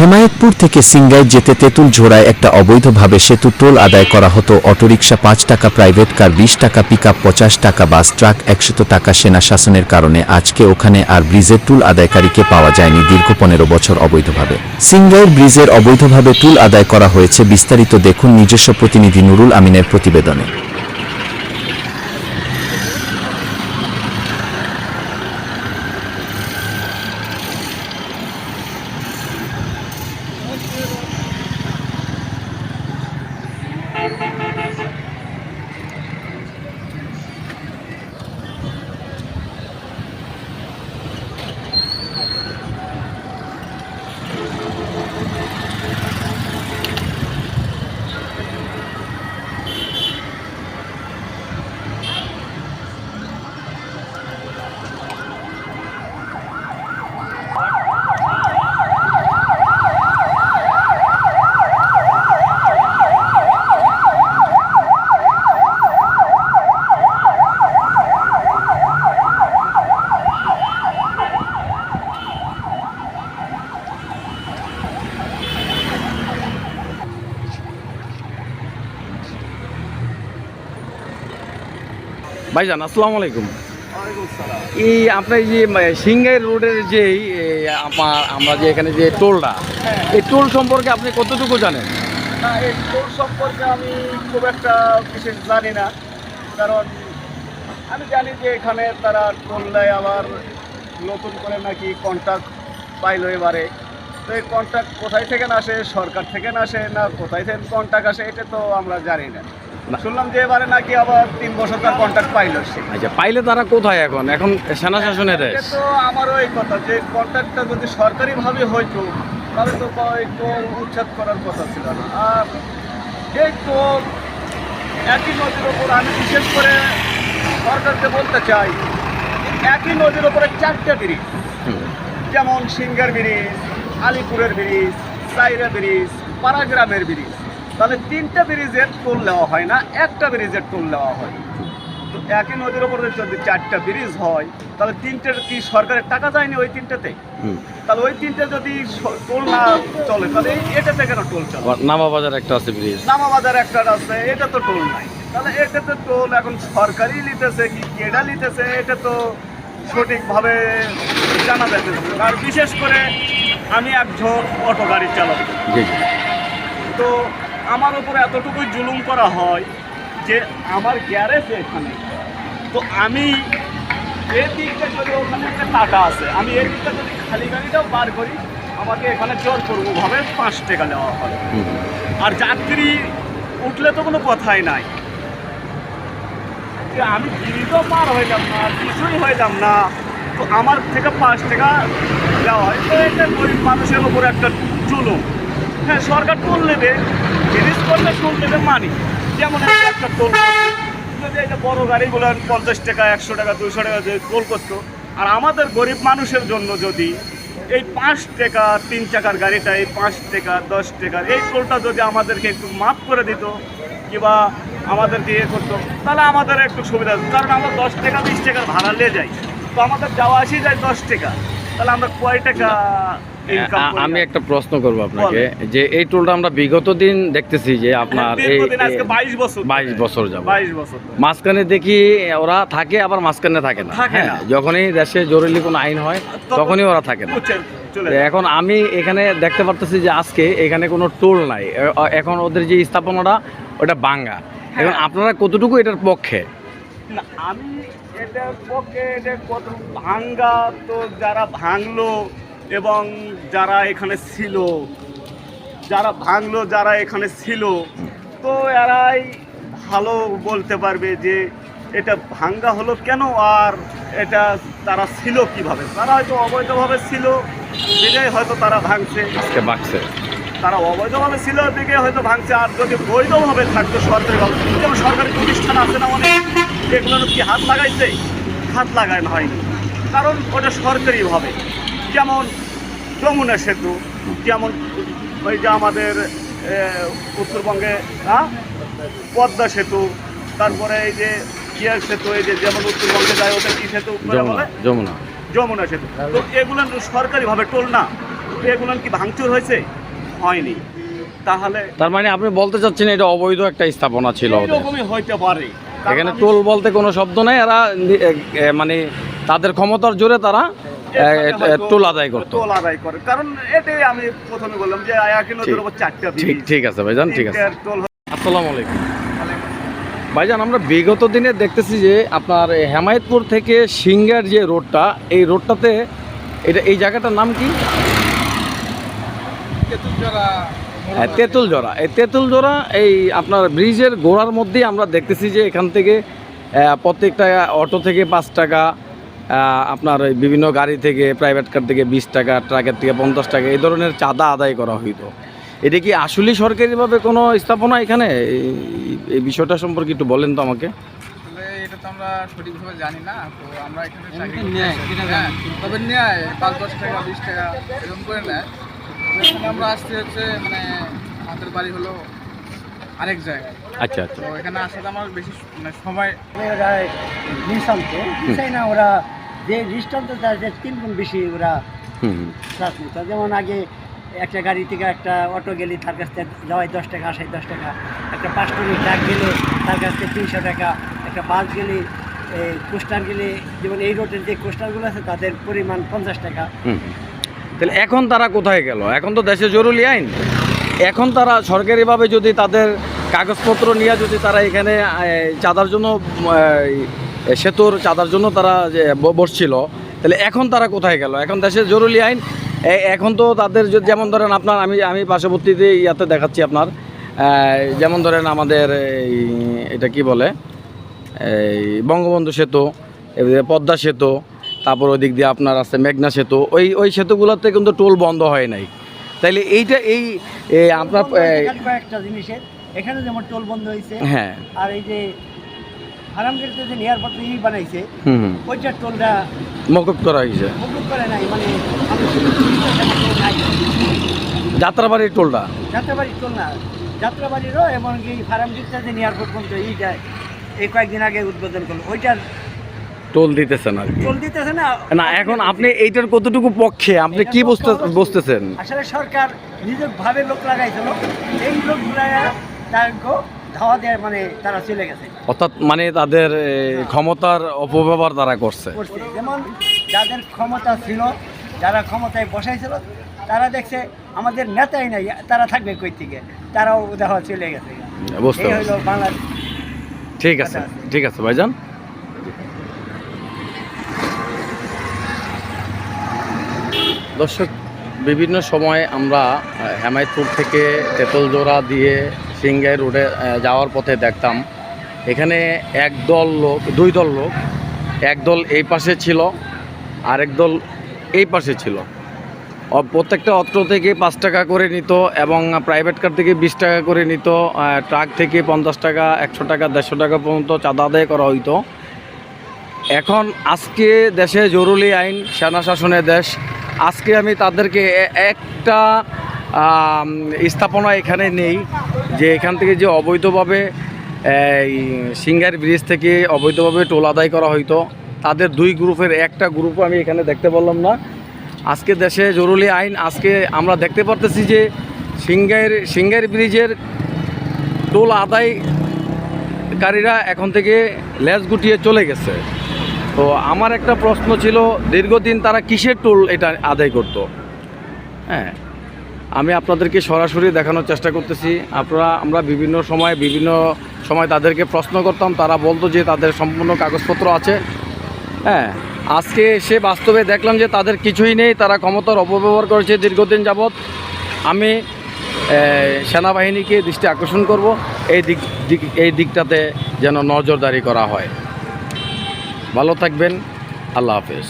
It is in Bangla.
হেমায়েতপুর থেকে সিঙ্গাইর যেতে তেঁতুল ঝোড়ায় একটা অবৈধভাবে সেতু টোল আদায় করা হতো। অটোরিকশা পাঁচ টাকা, প্রাইভেট কার বিশ টাকা, পিকআপ পঞ্চাশ টাকা, বাস, ট্রাক একশত টাকা সেনা শাসনের কারণে আজকে ওখানে আর ব্রিজের টুল আদায়কারীকে পাওয়া যায়নি দীর্ঘ পনেরো বছর অবৈধভাবে। সিঙ্গাইর ব্রিজের অবৈধভাবে টুল আদায় করা হয়েছে বিস্তারিত দেখুন নিজস্ব প্রতিনিধি নুরুল আমিনের প্রতিবেদনে। ভাইজান আসসালামু আলাইকুম। এই আপনার যে সিঙ্গাই রোডের যে আমার আমরা যে এখানে যে টোলটা এই টোল সম্পর্কে আপনি কতটুকু জানেন? না এই টোল সম্পর্কে আমি খুব একটা বিশেষ জানি না কারণ আমি জানি যে এখানে তারা টোল দেয় আবার নতুন করে নাকি কন্ট্রাক্ট পাইলো এবারে। তো এই কন্ট্রাক্ট কোথায় থেকে না আসে সরকার থেকে না আসে না কোথায় থেকে কন্ট্রাক্ট আসে এটা তো আমরা জানি না। শুনলাম যে এবারে নাকি আবার তিন বছর তার কন্ট্রাক্ট পাইলো সে। আচ্ছা পাইলে তারা কোথায় এখন? এখন সেনা শাসনে দেশ। তো আমারও এই কথা যে কন্ট্রাক্টটা যদি সরকারিভাবে হইতো তাহলে তো উচ্ছেদ করার কথা ছিল না। আর এই টোল একই নদীর ওপর আমি বিশেষ করে সরকারকে বলতে চাই একই নদীর ওপরে চারটে ব্রিজ। যেমন সিঙ্গার ব্রিজ আলিপুরের ব্রিজ সাইরা ব্রিজ পাড়াগ্রামের ব্রিজ। তাহলে তিনটা ব্রিজের টোল নেওয়া হয় না একটা ব্রিজের টোল নেওয়া হয়। তো একই নদীর ওপরে যদি চারটা ব্রিজ হয় তাহলে তিনটে কি সরকারের টাকা যায়নি ওই তিনটাতে? তাহলে ওই তিনটে যদি টোল না চলে তাহলে এটাতে কেন টোল চলে? আবার নামাবাজার একটা আছে ব্রিজ। নামাবাজার একটা আছে এটা তো টোল নাই। তাহলে এটাতে টোল এখন সরকারই নিতেছে কি কেডা নিতেছে এটা তো সঠিকভাবে জানা যাচ্ছে আর বিশেষ করে আমি একজন অটো গাড়ি চালক। তো আমার উপরে এতটুকুই জুলুম করা হয় যে আমার গ্যারেজ এখানে। তো আমি এই দিকটা যদি ওখানে একটা টাটা আছে আমি এই দিকটা যদি খালি গাড়িটাও বার করি আমাকে এখানে জোর করব ভাবে পাঁচ টাকা নেওয়া হবে। আর যাত্রী উঠলে তো কোনো কথাই নাই। যে আমি ব্রিজও পার হইলাম না কিছুই হইলাম না। তো আমার থেকে পাঁচ টাকা দেওয়া হয়। তো এটা গরিব মানুষের উপর একটা জুলুম। হ্যাঁ সরকার টোল নেবে জিনিস করলে নেবে মানি। যেমন একটা টোল যদি এটা বড় গাড়িগুলো পঞ্চাশ টাকা, একশো টাকা দুশো টাকা যদি টোল করতো, আর আমাদের গরিব মানুষের জন্য যদি এই পাঁচ টাকা, তিন চাকার গাড়িটা, এই পাঁচ টাকা, দশ টাকার এই টোলটা যদি আমাদেরকে একটু মাফ করে দিত, কিংবা আমাদেরকে ইয়ে করতো, তাহলে আমাদের একটু সুবিধা হতো। কারণ আমরা দশ টাকা, বিশ টাকার ভাড়া নিয়ে যাই। তো আমাদের যাওয়া আসি যায় দশ টাকা। তাহলে আমরা কয় টাকা আমি একটা প্রশ্ন করব আপনাকে। যে এই টোলটা আমরা বিগত দিন দেখতেছি যে আপনার এই বাইশ বছর। বাইশ বছর যাব বাইশ বছর। মাঝখানে দেখি ওরা থাকে আবার মাঝখানে থাকে না। হ্যাঁ যখনই দেশে জরুরি কোনো আইন হয় তখনই ওরা থাকে না। এখন আমি এখানে দেখতে পারতেছি যে আজকে এখানে কোনো টোল নাই। এখন ওদের যে স্থাপনাটা ওটা বাঙ্গা। এখন হ্যাঁ। আপনারা কতটুকু এটার পক্ষে? না আমি এটার পক্ষে এটা কত ভাঙ্গা তো যারা ভাঙলো এবং যারা এখানে ছিল যারা ভাঙলো যারা এখানে ছিল তো এরাই ভালো বলতে পারবে যে এটা ভাঙ্গা হলো কেন আর এটা তারা ছিল কীভাবে? তারা হয়তো অবৈধভাবে ছিল বিজয় হয়তো তারা ভাঙছে। আজকে বাক্সে তারা অবৈধভাবে ছিল দিকে হয়তো ভাঙছে। আর যদি বৈধভাবে থাকতো সরকারিভাবে যেমন সরকারি প্রতিষ্ঠান আছে না অনেক এগুলো কি হাত লাগাইছে? হাত লাগায় না হয়নি। কারণ ওটা সরকারিভাবে। যেমন যমুনা সেতু যেমন ওই যে আমাদের উত্তরবঙ্গে হ্যাঁ পদ্মা সেতু তারপরে এই যে ইয়ে সেতু এই যে যেমন উত্তরবঙ্গে যায় ওটা কি সেতু যমুনা যমুনা। সেতু। তো এগুলো সরকারিভাবে টোল না। এগুলো কি ভাঙচুর হয়েছে? হয়নি। তাহলে তার মানে আপনি বলতে চাচ্ছেন এটা অবৈধ একটা স্থাপনা ছিল। এরকমই হইতে পারে। এখানে টোল বলতে কোনো শব্দ নাই এরা মানে তাদের ক্ষমতার জোরে তারা টোল আদায় করতো। টোল আদায় করে। কারণ এটাই আমি প্রথমে বললাম যে আয়াকি নদীর উপর চারটা ঠিক ঠিক আছে ভাইজান ঠিক আছে। আসসালামু আলাইকুম। ভাইজান আমরা বিগত দিনে দেখতেছি যে আপনার এই হেমায়তপুর থেকে সিঙ্গার যে রোডটা এই রোডটাতে এটা এই জায়গাটার নাম কি? হ্যাঁ, তেঁতুলজোড়া। এই তেঁতুলজোড়া এই আপনার ব্রিজের গোড়ার মধ্যেই আমরা দেখতেছি যে এখান থেকে প্রত্যেকটা অটো থেকে পাঁচ টাকা আপনার ওই বিভিন্ন গাড়ি থেকে প্রাইভেট কার থেকে বিশ টাকা ট্রাকের থেকে পঞ্চাশ টাকা এই ধরনের চাঁদা আদায় করা হইতো। এটা কি আসলে সরকারিভাবে কোনো স্থাপনা এখানে? এই- এই বিষয়টা সম্পর্কে একটু বলেন তো আমাকে। এটা তো আমরা সঠিকভাবে জানি না তো আমরা এখানে। হ্যাঁ, তবে নেয় পাঁচ দশ টাকা বিশ টাকা এরকম করে নেয়। এখানে আমরা আসছি হচ্ছে মানে আমাদের বাড়ি হলো আরেক জায়গায়। আচ্ছা আচ্ছা। তো এখানে আসাতে আমার বেশি মানে সময় ওরা দৃষ্টান্ত না ওরা যে দৃষ্টান্ত যে তিন গুণ বেশি ওরা নিত যেমন আগে একটা গাড়ি থেকে একটা অটো গেলে তার কাছ থেকে যাওয়াই দশ টাকা আসাই দশ টাকা। একটা পাঁচ টনি ট্রাক গেলে তার কাছ থেকে তিনশো টাকা। একটা বাস গেলে এই কোস্টার গেলে যেমন এই রোডের যে কোস্টারগুলো আছে তাদের পরিমাণ পঞ্চাশ টাকা। তাহলে এখন তারা কোথায় গেল? এখন তো দেশে জরুরি আইন। এখন তারা সরকারিভাবে যদি তাদের কাগজপত্র নিয়ে যদি তারা এখানে চাঁদার জন্য সেতুর চাঁদার জন্য তারা যে বসছিল। তাহলে এখন তারা কোথায় গেল? এখন দেশের জরুরি আইন এখন তো তাদের যেমন ধরেন আপনার আমি আমি পার্শ্ববর্তীতে ইয়াতে দেখাচ্ছি আপনার যেমন ধরেন আমাদের এই এটা কি বলে? এই বঙ্গবন্ধু সেতু পদ্মা সেতু তারপর ওই দিক দিয়ে আপনার আছে মেঘনা সেতু। ওই ওই সেতুগুলোতে কিন্তু টোল বন্ধ হয় নাই। তাইলে এইটা এই আপনার কয়েকটা জিনিসের। এখানে যেমন টোল বন্ধ হয়েছে হ্যাঁ। আর এই যে আরামগেরতে যে এয়ারপোর্ট ই বানাইছে ওইটার টোলটা মকুব করা হয়েছে। মুকুব করে নাই মানে যাত্রাবাড়ির টোলটা? যাত্রাবাড়ির টোল না যাত্রাবাড়িরও ফার্ম দিকটা যে এয়ারপোর্ট পর্যন্ত এইটা এই কয়েকদিন আগে উদ্বোধন করল। ওইটার টোল দিতেছেন আর টোল দিতেছে না না এখন আপনি এইটার কতটুকু পক্ষে? আপনি কি বুঝতে বুঝতেছেন? আসলে সরকার নিজের ভাবে লোক লাগাইছিল এই তার ধাওয়া দেয় মানে তারা চলে গেছে। অর্থাৎ মানে তাদের ক্ষমতার অপব্যবহার তারা করছে। করছে। যেমন যাদের ক্ষমতা ছিল যারা ক্ষমতায় বসাইছিল তারা দেখছে আমাদের নেতাই নাই তারা থাকবে কই থেকে? তারাও দেওয়া চলে গেছে। বুঝতে ঠিক আছে ঠিক আছে ভাইজান। দর্শক বিভিন্ন সময় আমরা হেমায়তপুর থেকে তেঁতুলজোড়া দিয়ে সিংগাই রোডে যাওয়ার পথে দেখতাম। এখানে এক দল লোক, দুই দল লোক, এক দল এই পাশে ছিল, আরেক দল এই পাশে ছিল। প্রত্যেকটা অত্র থেকে পাঁচ টাকা করে নিত এবং প্রাইভেট কার থেকে বিশ টাকা করে নিত ট্রাক থেকে পঞ্চাশ টাকা, একশো টাকা, দেড়শো টাকা পর্যন্ত চাঁদা আদায় করা হইতো। এখন আজকে দেশে জরুরি আইন, সেনা শাসনের দেশ। আজকে আমি তাদেরকে একটা স্থাপনা এখানে নেই। যে এখান থেকে যে অবৈধভাবে, এই সিঙ্গার ব্রিজ থেকে অবৈধভাবে টোল আদায় করা হইতো, তাদের দুই গ্রুপের, একটা গ্রুপ আমি এখানে দেখতে পারলাম না। আজকে দেশে জরুরি আইন, আজকে আমরা দেখতে পারতেছি যে সিঙ্গাইর সিঙ্গার ব্রিজের টোল আদায়কারীরা এখন থেকে লেজ গুটিয়ে চলে গেছে। তো আমার একটা প্রশ্ন ছিল, দীর্ঘদিন তারা কিসের টোল এটা আদায় করত? হ্যাঁ আমি আপনাদেরকে সরাসরি দেখানোর চেষ্টা করতেছি। আপনারা, আমরা বিভিন্ন সময় বিভিন্ন সময় তাদেরকে প্রশ্ন করতাম, তারা বলতো যে তাদের সম্পূর্ণ কাগজপত্র আছে। হ্যাঁ আজকে সে বাস্তবে দেখলাম যে তাদের কিছুই নেই, তারা ক্ষমতার অপব্যবহার করেছে দীর্ঘদিন যাবৎ। আমি সেনাবাহিনীকে দৃষ্টি আকর্ষণ করব, এই দিক দিক, এই দিকটাতে যেন নজরদারি করা হয়। ভালো থাকবেন, আল্লাহ হাফেজ।